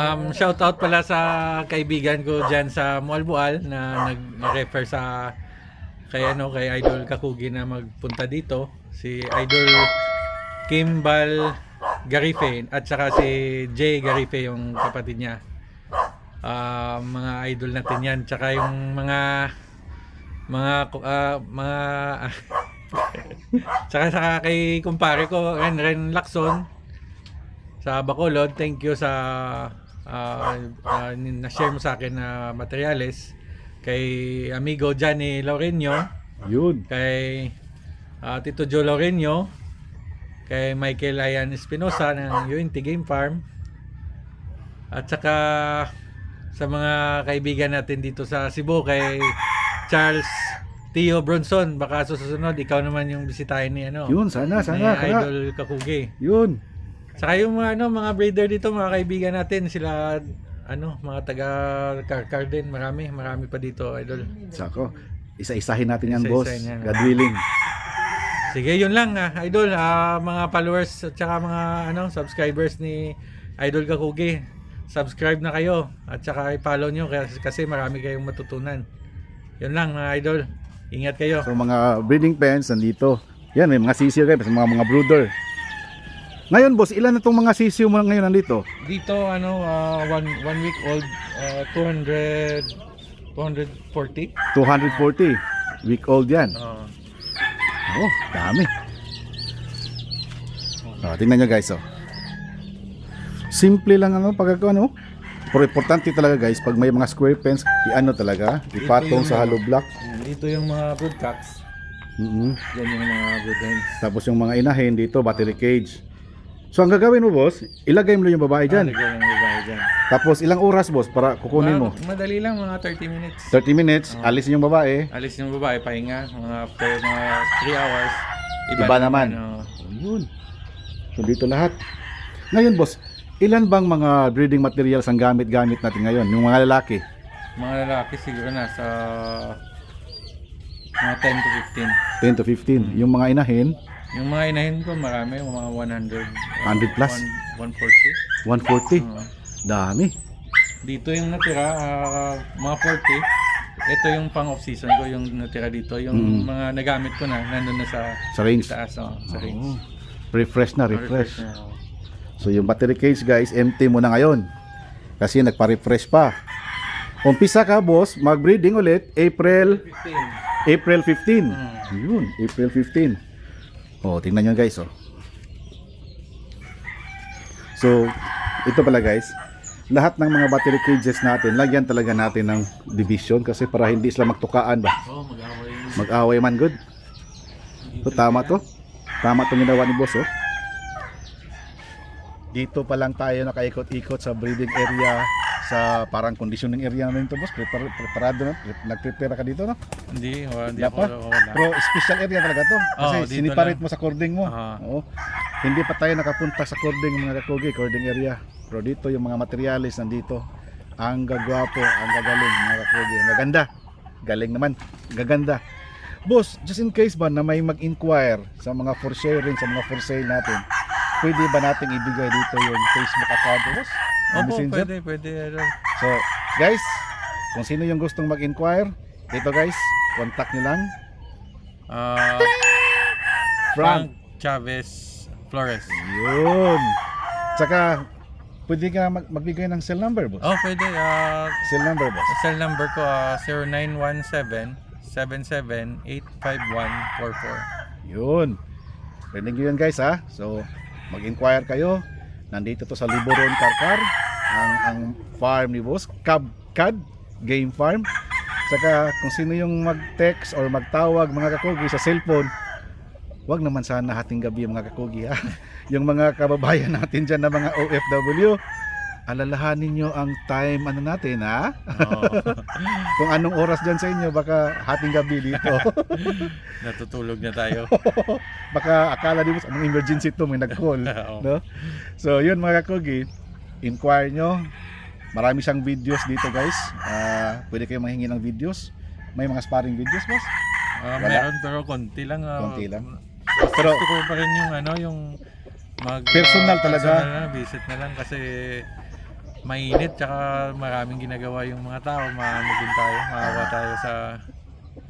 Um, shout out pala sa kaibigan ko diyan sa Mualbual na nag refer sa kay ano kay Idol Kakugi na magpunta dito si Idol Kimbal Garife at saka si Jay Garife yung kapatid niya. Ah, mga idol natin yan tsaka yung mga mga ah, mga tsaka sa kay kumpare ko Ren Ren Lacson sa Bacolod. Thank you sa ah, ah, na-share mo sa akin na materyales kay amigo Johnny Laurenio, Yun. kay ah, Tito Joe Laurenio, kay Michael Ayan Espinosa ng UNT Game Farm. At saka sa mga kaibigan natin dito sa Cebu kay Charles Tio Bronson, baka susunod ikaw naman yung bisitahin ni ano. Yun, sana, ni sana. Kaya. Idol Kakugi. Yun. Saka yung mga ano, mga breeder dito, mga kaibigan natin, sila ano, mga taga Karkar din, marami, marami pa dito, idol. Sako. Isa-isahin natin yan, boss. Isa-isahin yan. God willing. Sige, yun lang, ah, idol, ah, mga followers at saka mga ano, subscribers ni Idol Kakugi. Subscribe na kayo at saka i-follow nyo kasi, kasi marami kayong matutunan. Yun lang, mga idol. Ingat kayo. So mga breeding pens nandito. Yan, may mga sisiyo guys, mga mga brooder. Ngayon boss, ilan na tong mga sisiyo mo ngayon nandito? Dito, ano, ah, one, one week old, ah, 200, 240. 240. Week old yan. Ah. Oh, dami. Oh, tingnan nyo guys, oh. Simple lang ang pagkakawa, no? Pero importante talaga guys, pag may mga square pens, i-ano talaga, ipatong sa hollow block. Dito yung mga broodcocks. Mhm. Yan yung mga brood hens. Tapos yung mga inahin dito, battery cage. So ang gagawin mo boss, ilagay mo yung babae dyan. Dyan. yung babae dyan. Tapos ilang oras boss para kukunin mo? Ma- Madali lang, mga 30 minutes. 30 minutes, alisin yung babae. Alis yung babae, pahinga. Mga after mga 3 hours. Iba naman. oh. Yun. So dito lahat. Ngayon boss, ilan bang mga breeding materials ang gamit-gamit natin ngayon? Yung mga lalaki? mga lalaki siguro nasa mga 10 to 10 to 15. Yung mga inahin, 15. Yung mga inahin ko, marami. Mga 100. 100 plus? one- 140. 140. Oo. Dami. Dito yung natira, ah, mga 40. Ito yung pang off season ko, yung natira dito. Yung Mm. mga nagamit ko na, nandun na sa Sa range. taas, oh, sa Oo. range. Refresh na, refresh. na, oh. So yung battery case guys, empty mo na ngayon. Kasi nagpa-refresh pa. Umpisa ka boss, mag-breeding ulit April 15. April 15. Mm. Yun, April 15. Oh, tingnan nyo guys, oh. So, ito pala guys, lahat ng mga battery cages natin, lagyan talaga natin ng division kasi para hindi sila magtukaan ba. Oh, mag-away. Mag-away man good. So, tama to. Tama to ginawa ni boss, oh. Dito pa lang tayo nakaikot-ikot sa breeding area sa parang conditioning area namin to boss. Prepar preparado na. Pre- Nag-prepare ka dito, no? Hindi, wala, hindi ako, wala. Pero special area talaga to. Kasi dito siniparate lang. mo sa cording mo. Aha. Oo. Hindi pa tayo nakapunta sa cording mga kakugi, cording area. Pero dito yung mga materialis nandito. Ang gagwapo, ang gagaling mga kakugi. Ang gaganda. Galing naman. Gaganda. Boss, just in case ba na may mag-inquire sa mga for sharing, sa mga for sale natin, pwede ba nating ibigay dito yung Facebook account boss? Opo, Messenger? pwede, pwede. Ano. So, guys, kung sino yung gustong mag-inquire, dito guys, contact nyo lang. Ah, Frank. Frank Chavez Flores. Yun. Tsaka, pwede ka mag- magbigay ng cell number, boss. Oh, pwede. ah Cell number, boss. cell number ko ah 0917 77 Yun. Rinig nyo yun, guys, ha? So, mag-inquire kayo. Nandito to sa Liboron, Karkar. Ang, ang farm ni boss. Cab, Cad, Game Farm. Tsaka, kung sino yung mag-text or magtawag, mga kakugi, sa cellphone, wag naman sana hating gabi mga kakugi, ha? yung mga kababayan natin dyan na mga OFW, alalahanin nyo ang time ano natin ha Oh, kung anong oras dyan sa inyo baka hating gabi dito natutulog na tayo. baka akala mo anong emergency to may nag-call Oo. no so yun mga kakugi inquire nyo marami siyang videos dito guys Ah, pwede kayo manghingi ng videos may mga sparring videos boss Wala? meron pero konti lang. ah. Konti lang. Pero- gusto ko pa rin yung ano, yung mag Personal talaga. personal na, visit na lang kasi mainit tsaka maraming ginagawa yung mga tao, maano din tayo, maawa tayo sa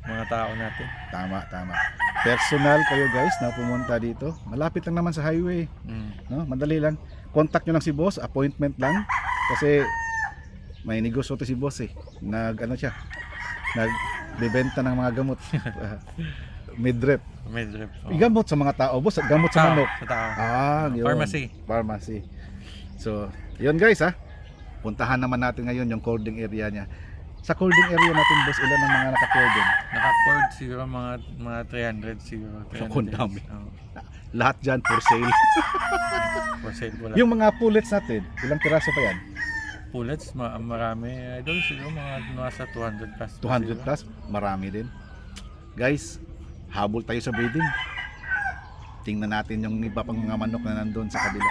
mga tao natin. Tama, tama. Personal kayo guys na pumunta dito. Malapit lang naman sa highway. Mm. No? Madali lang. Contact nyo lang si boss, appointment lang. Kasi may negosyo to si boss eh. Nag ano siya? Nagbebenta ng mga gamot. Midrep. Medrep. oh. Gamot sa mga tao, boss. Gamot sa Tao, manok. Sa tao. Ah, yun. Pharmacy. Pharmacy. So, yun guys ha. Puntahan naman natin ngayon yung cording area niya. Sa cording area natin, boss, ilan ang mga naka-cording? Naka-cord siguro mga mga 300 siguro. 300 Naku, ang dami. Oh, Lahat dyan for sale. for sale wala. yung mga pullets natin, ilang piraso pa yan? pullets, ma- marami. Idol siguro mga nasa 200 plus. pa 200 siguro. plus, marami din. Guys, habol tayo sa breeding. Tingnan natin yung iba pang mga manok na nandun sa kabila.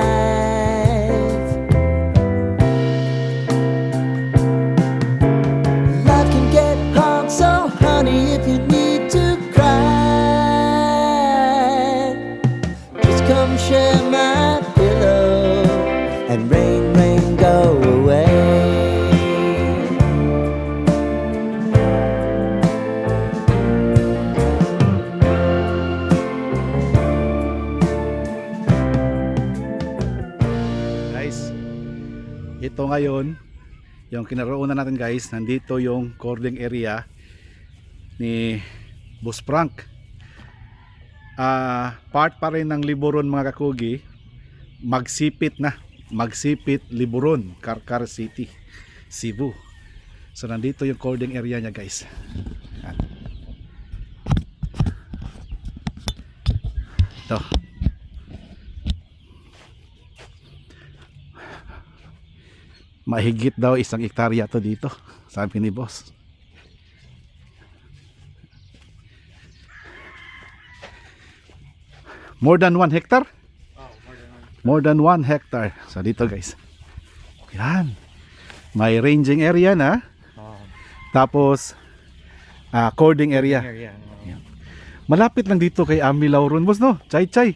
Ngayon, yung kinaroonan natin guys, nandito yung cording area ni Boss Frank. Ah, part pa rin ng Liboron mga kakugi, magsipit na, magsipit Liboron, Karkar City, Cebu. So nandito yung cording area niya guys. Ito. Mahigit daw isang ektarya to dito sabi ni boss. More than one hectare? More than one hectare. So dito guys. Yan. May ranging area na. Oh, tapos ah, cording area. Area. Oh. malapit lang dito kay Ami Lauron boss no? Chay chay.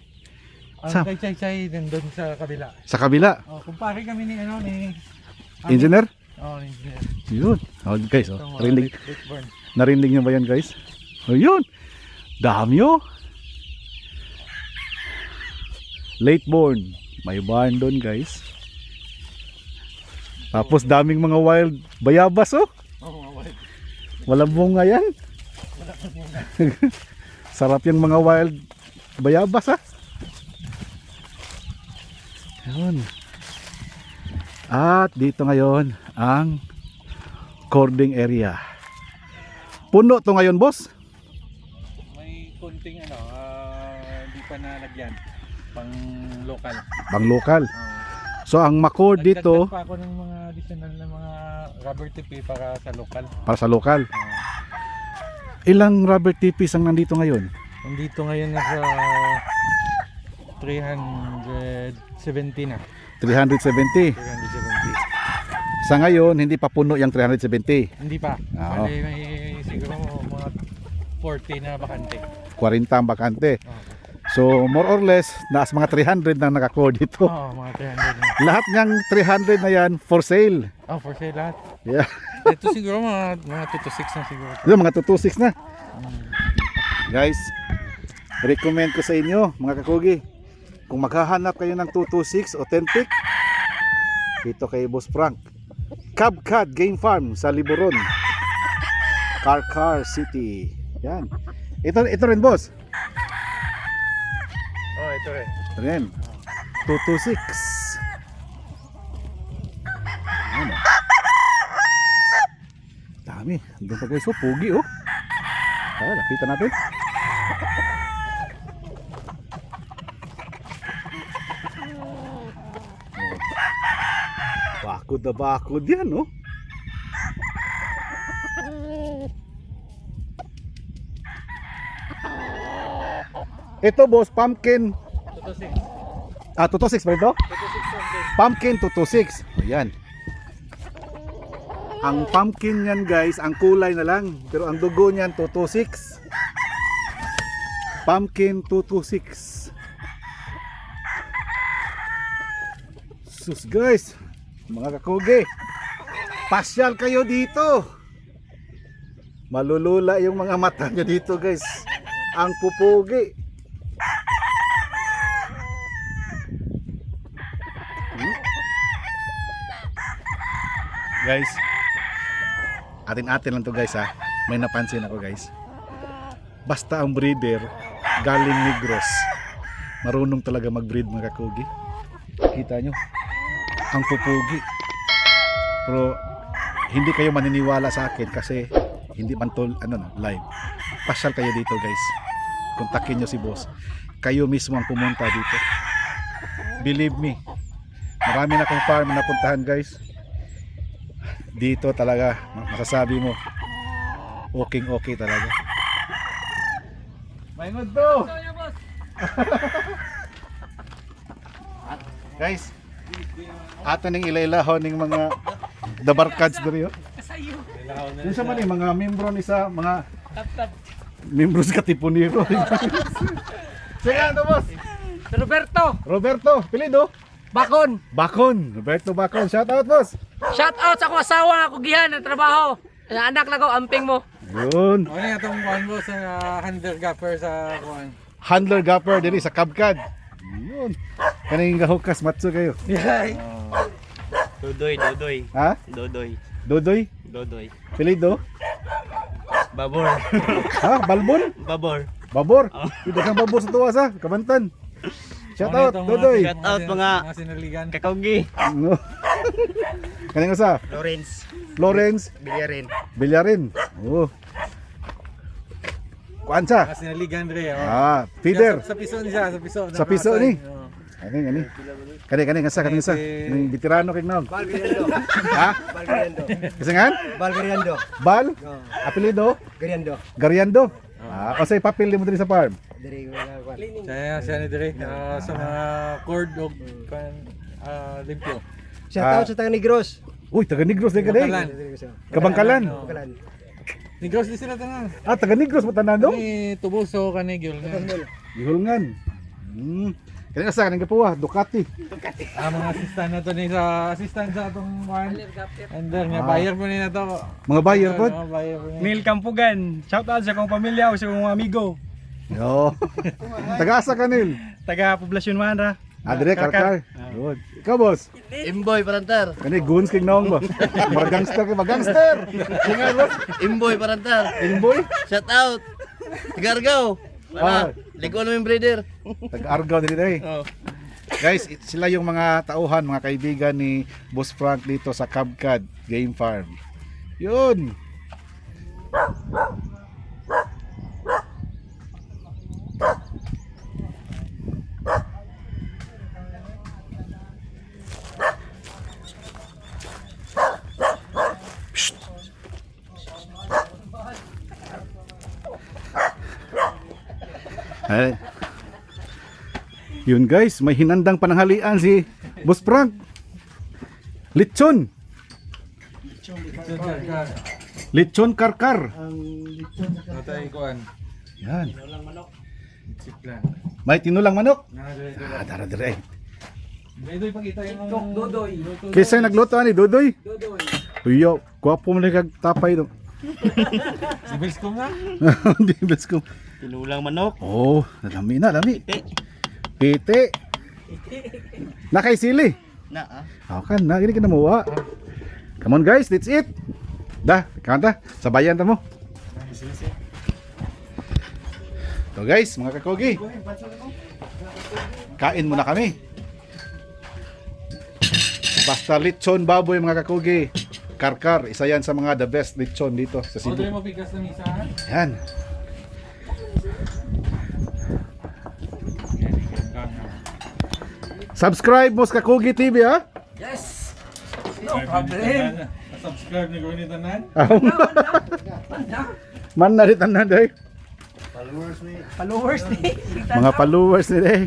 Ang Sa- kay Chay Chay nandun sa kabila. sa kabila. Oh, kumpare kami ni ano ni engineer Oh, engineer. yun oh, guys oh, Ito, mga rinig late- late born. Narinig niyo ba yan guys? Ayun. Dami oh. Late born. May barn doon guys. Tapos daming mga wild bayabas oh. Oh. Walang bunga yan. Sarap yung mga wild bayabas ah. Yun. At dito ngayon ang cording area. Puno to ngayon boss. May konting ano, ah, hindi pa nalagyan. Pang local. Bang lokal. Oh. So ang macord dito pa ako ng mga additional na mga rubber tip eh, para sa local. para sa lokal. Oh. Ilang rubber tipis ang nandito ngayon? Nandito ngayon nasa 370 na. 370. 370. Sa ngayon hindi pa puno yung 370. Hindi pa. Oo. Bali, may siguro mga 40 na bakante. 40 ang bakante. Oo, So more or less naas mga 300 na nakacord dito. Oo, mga 300 na. Lahat niyang 300 na yan for sale. Oh, for sale lahat. Yeah. Ito siguro mga mga 2 to 6 na siguro. Yung mga 226 na. Guys, recommend ko sa inyo mga kakugi. Kung maghahanap kayo ng 226 authentic, dito kay Boss Frank. Cabcad Game Farm sa Liboron. Karkar City. Yan. Ito ito rin boss. Oh, ito rin. Ito rin. 226. Ano? Dami. Doon pa guys, oh, pugi oh. Tara, lapitan natin. Bakod na bakod yan, oh. Ito boss, pumpkin. Ah, 226 ba ito? Pumpkin 226. Ayan. Ang pumpkin niyan guys, ang kulay na lang. Pero ang dugo niyan 226. Pumpkin 226. Sus guys, mga kakugi. Pasyal kayo dito. Malulula yung mga mata nyo dito guys. Ang pupugi. Guys, atin-atin lang to guys ha. May napansin ako guys. Basta ang breeder galing Negros. Marunong talaga mag-breed mga kakugi. Kita nyo, ang pupugi. Pero hindi kayo maniniwala sa akin kasi hindi man to ano no, live. Pasyal kayo dito guys. Kontakin nyo si boss. Kayo mismo ang pumunta dito. Believe me. Marami na akong farm na napuntahan guys dito talaga masasabi mo okay okay talaga Maingod to guys ato ning ilailahon ning mga dabarkads diri yo Yung sa man eh, mga membro ni sa mga membro sa Katipuniro. Sige, ano boss? Roberto Roberto, pilido. Bakon. Bakon, Roberto Bakon. Shout out boss. Shout out sa akong asawa nga ako gihan ng trabaho. Ang anak lang ko amping mo. Yun. Ano yung itong kuhan mo sa handler gapper sa kuhan? handler gapper diri sa Kabkad. Yun. Kaning gahukas matso kayo. Dodoy, Dodoy, Ha? Dodoy, Dodoy, Dodoy. pilido. Babor, Ha? Balbon? Babor. Babor. Ito kang babor sa tuwas ha, kabantan. Shout out, Dodoy. Shout out, mga- mga sinaligan. Kakaugi. No. Kaning usa, Lawrence, Lawrence Billarin. Villarin. Oh. Kuan sa? Mga sinaligan rin. Oh. Ah, feeder. Sa, sa piso niya, sa piso. Sa piso ni? Oo. Ani ani. Kani kani ngasa kani ngasa. Si- Ning veterano kay naog. Valgariando. Ha? Valgariando. Kasi ngan? Valgariando. Bal? Apelido? Gariando. Gariando. Ah, o say papel mo diri sa farm. Diri wala kwan. Siya, siya ni Dre. ah, sa mga cord o kan, ah, limpyo. Shout Ah. out sa Tang Negros. Uy, taga Negros din ka Bakalan. day. Kabangkalan. Negros di sila tanan. Ah, taga Negros mo tanado? Ni tubuso kanigil. Gihulngan. Hmm. Kani ngasa kani kapuwa, Ducati. Ah, mga assistant na to ni sa assistant sa atong kuhan. Under nga Ah. buyer mo ni na to. Mga buyer po. Mga buyer po. Neil Campugan. Shout out sa akong pamilya o sa akong mga amigo. Yo. taga asa kanil? Taga Poblasyon Manra. Ah, dire karkar. Good. Ikaw boss. Imboy Parantar. Kani guns king naong ba? Mga gangster kay mga gangster. Singa boss. Imboy Parantar. Inboy. Shout out. Gargaw. Ah. Ligo namin breeder. Taga-argaw din day. Oh. Guys, sila yung mga tauhan, mga kaibigan ni Boss Frank dito sa Cabcad Game Farm. Yun. Ay. Yun guys, may hinandang pananghalian si Boss Frank. Lechon. Lechon karkar. Natay kuhan. Yan. May tinulang manok. Ah, dara dire. Ito ipakita yung Dodoy. Kaysa nagluto ani Dodoy. Dodoy. Uyo, gwapo mo kag tapay do. Si Bilscom na. Di bes ko. Tinulang manok. Oh, dami na, dami. Pite. Pite. Nakay sili. Na ah. Ako kan, na gini ka na mawa. Come on guys, that's it. Dah, kanta, sabayan ta mo. So guys, mga kakogi. Kain muna kami. Basta lechon baboy mga kakogi. Karkar, isa yan sa mga the best lechon dito sa Cebu. Order mo bigas ng isa. Yan. Subscribe mo sa Kakugi TV ha. Yes! No problem. Subscribe ni Gordon Tanan. Man na rin tanan day. Followers ni. Mga followers nila eh.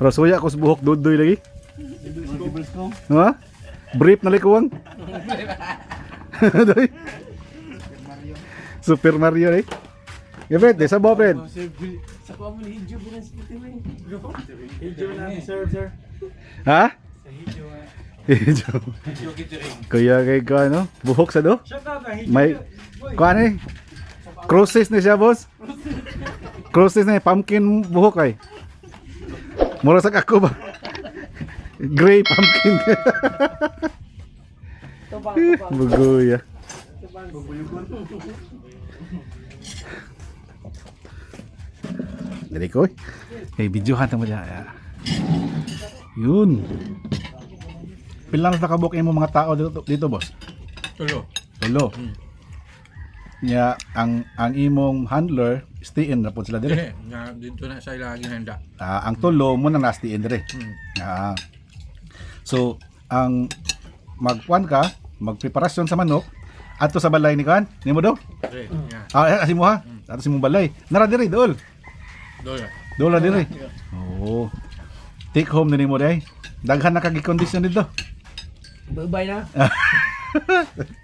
Pero suya ko sa buhok dudoy lagi. Ha? Brief na likuwang. Day. Super Mario eh. Gabet, di sa bo, Fred. Sa ko mo ni Hidjo bilang sikiti mo. Video na sir, sir. Ha? Kuya kay ko ano? Buhok sa do? Shout out ang May kuan eh. Crosses na siya, boss. Crosses na eh, pumpkin buhok ay. Mura sa ako ba? Gray pumpkin. Tubang, tubang. Bugoy ah. Dali ko eh. Eh, videohan tamo dyan. Yun. Pilang na kabuk mo mga tao dito, dito boss? Tulo. Tulo. Ya, ang ang imong handler stay in na po sila dire. Nga dito na sa ilaging handa. Ah, ang tulo mo na stay in dire. Hmm. Ah. So, ang magkuan ka, magpreparasyon sa manok ato sa balay ni kan, nimo do? Nga. Ah, kasi mo ha. Ato sa imong balay. Nara dire dol. Dola. Dola dire. Oo. Take home na nimo day. Daghan na kagi condition dito. Bye na.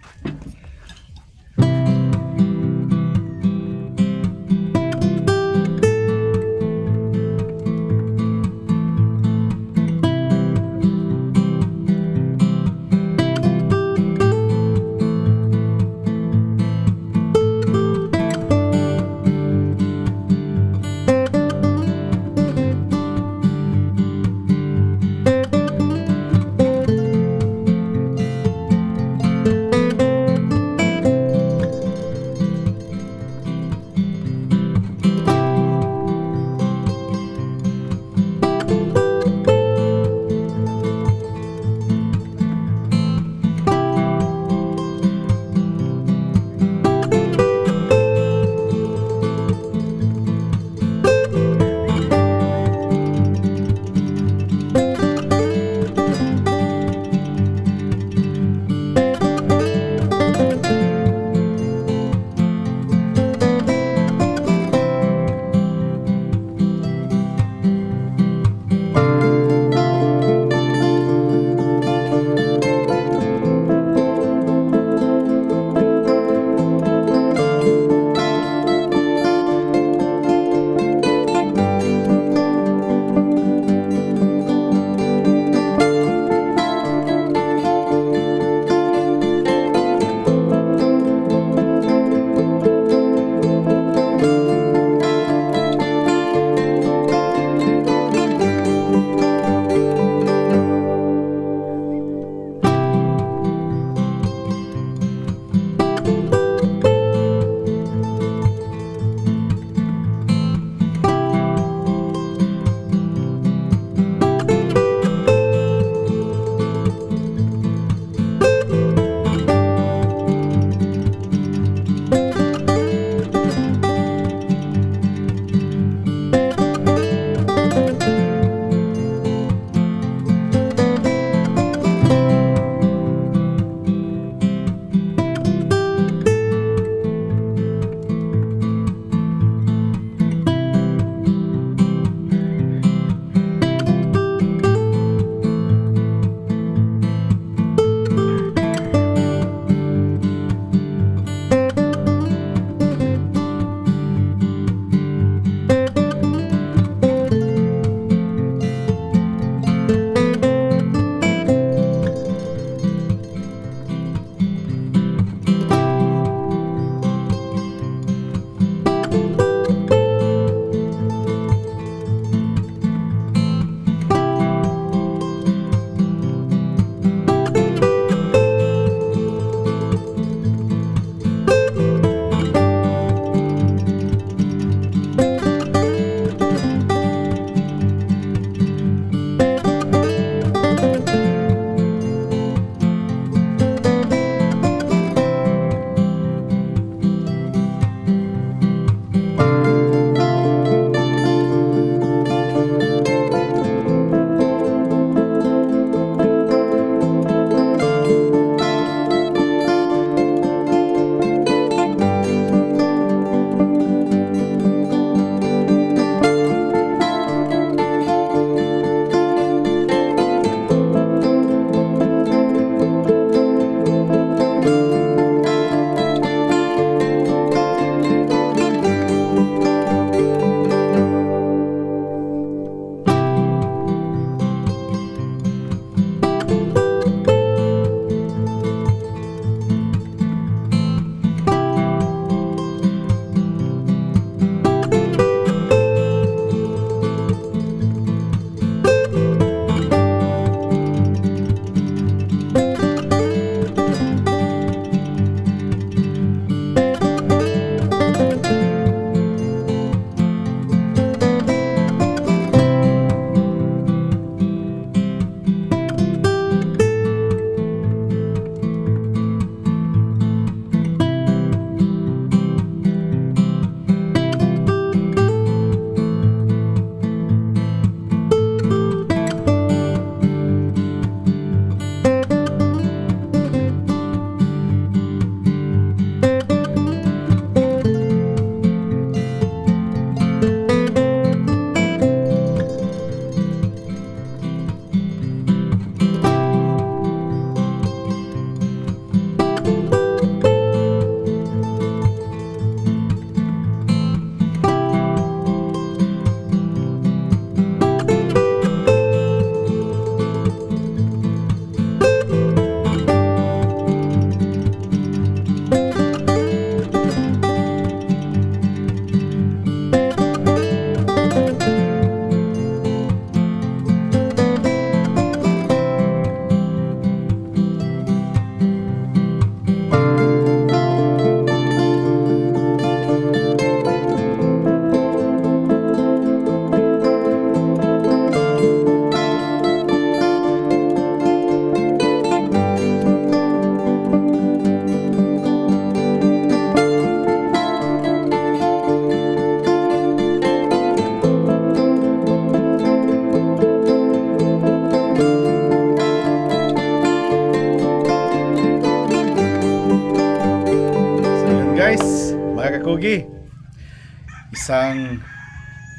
Isang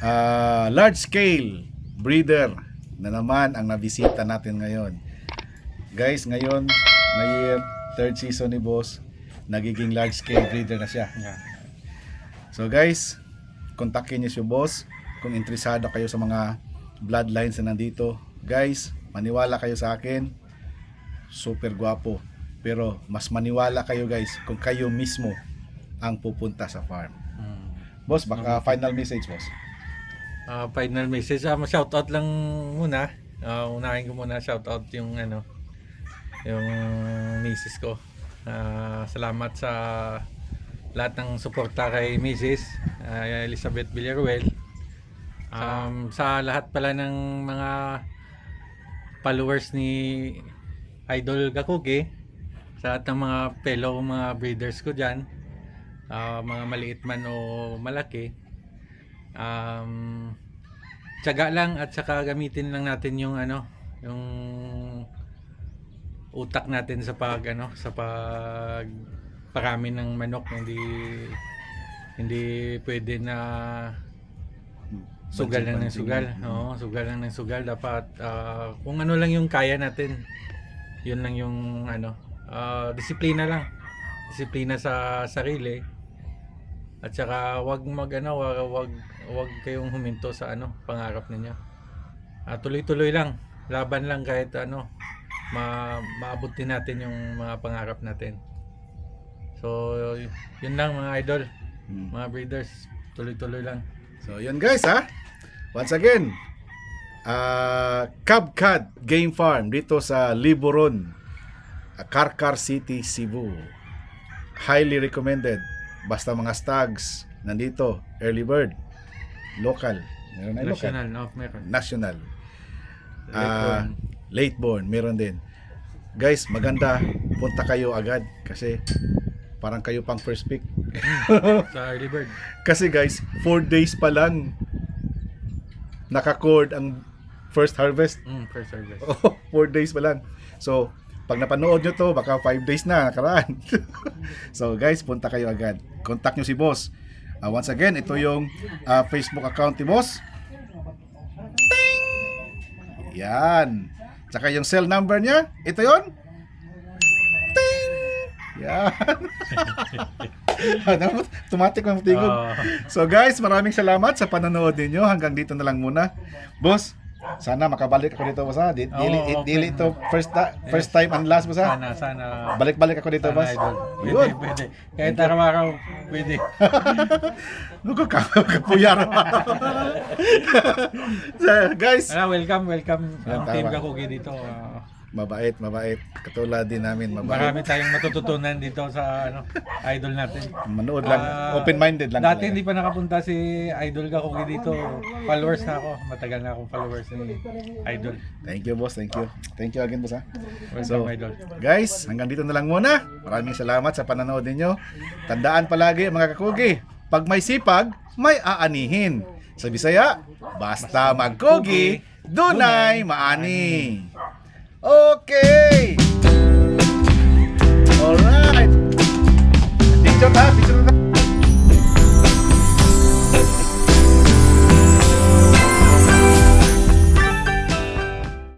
ah, large scale breeder na naman ang nabisita natin ngayon. Guys, ngayon na year, third season ni Boss, nagiging large scale breeder na siya. So guys, kontakin niyo si Boss kung interesado kayo sa mga bloodlines na nandito. Guys, maniwala kayo sa akin. Super guwapo. Pero mas maniwala kayo guys kung kayo mismo ang pupunta sa farm. Boss, baka final message, boss. Ah, final message. Ah, shoutout lang muna. Ah, unahin ko muna shoutout yung ano yung misis ko. Ah, salamat sa lahat ng suporta kay Mrs. ah, Elizabeth Villaruel. Um, sa lahat pala ng mga followers ni Idol Gakugi, sa lahat ng mga fellow mga breeders ko dyan, ah, mga maliit man o malaki, um, tiyaga lang at saka gamitin lang natin yung ano yung utak natin sa pag ano sa pag parami ng manok. Hindi hindi pwede na sugal lang ng sugal. Oo sugal lang ng sugal. Dapat ah, kung ano lang yung kaya natin yun lang yung ano ah, disiplina lang. Disiplina sa sarili at saka wag mag ano, wag wag, wag kayong huminto sa ano, pangarap ninyo. Ah, tuloy-tuloy lang. Laban lang kahit ano, ma maabot din natin yung mga pangarap natin. So, yun lang mga idol, Hmm. mga breeders, tuloy-tuloy lang. So, yun guys ha. Once again, uh, Cabcad Game Farm dito sa Liboron, Karkar City, Cebu. Highly recommended. Basta mga stags, nandito, early bird, local, meron na local, National, no, meron. national, Ah, born. late born, meron din. Guys, maganda, punta kayo agad kasi parang kayo pang first pick. sa early bird. Kasi guys, 4 days pa lang nakacord ang first harvest. Mm, first. Oh, 4 days pa lang. So, pag napanood nyo to, baka 5 days na nakaraan. so guys, punta kayo agad. Contact nyo si boss. Ah, once again, ito yung ah, Facebook account ni boss. Ting! Yan. Tsaka yung cell number niya, ito yon. Ting! Yan. Ano, Automatic ang tingog. Ah, So guys, maraming salamat sa panonood ninyo. Hanggang dito na lang muna. Boss, sana makabalik ako dito, boss ha. Di- Oo, Dili, okay. dili to first ta- first time and last, boss ha. sana, sana. Balik-balik ako dito, sana, boss. idol. Pwede, Yun. pwede. Kahit araw-araw, pwede. Nuko ka, kapuyar. so, guys, Ah, welcome, welcome. Ang team tama. Kakugi dito. ah, mabait, mabait. Katulad din namin, mabait. Marami tayong matututunan dito sa ano, idol natin. Manood lang, Ah, open-minded lang. Dati talaga. hindi pa nakapunta si Idol Kakugi dito. Followers na ako. Matagal na akong followers ni Idol. Thank you, boss. Thank you. Thank you again, boss ha. Welcome, So, Idol. Guys, hanggang dito na lang muna. Maraming salamat sa panonood ninyo. Tandaan palagi mga kakugi, pag may sipag, may aanihin. Sa Bisaya, basta magkugi, dunay maani. Okay! Alright! Picture time!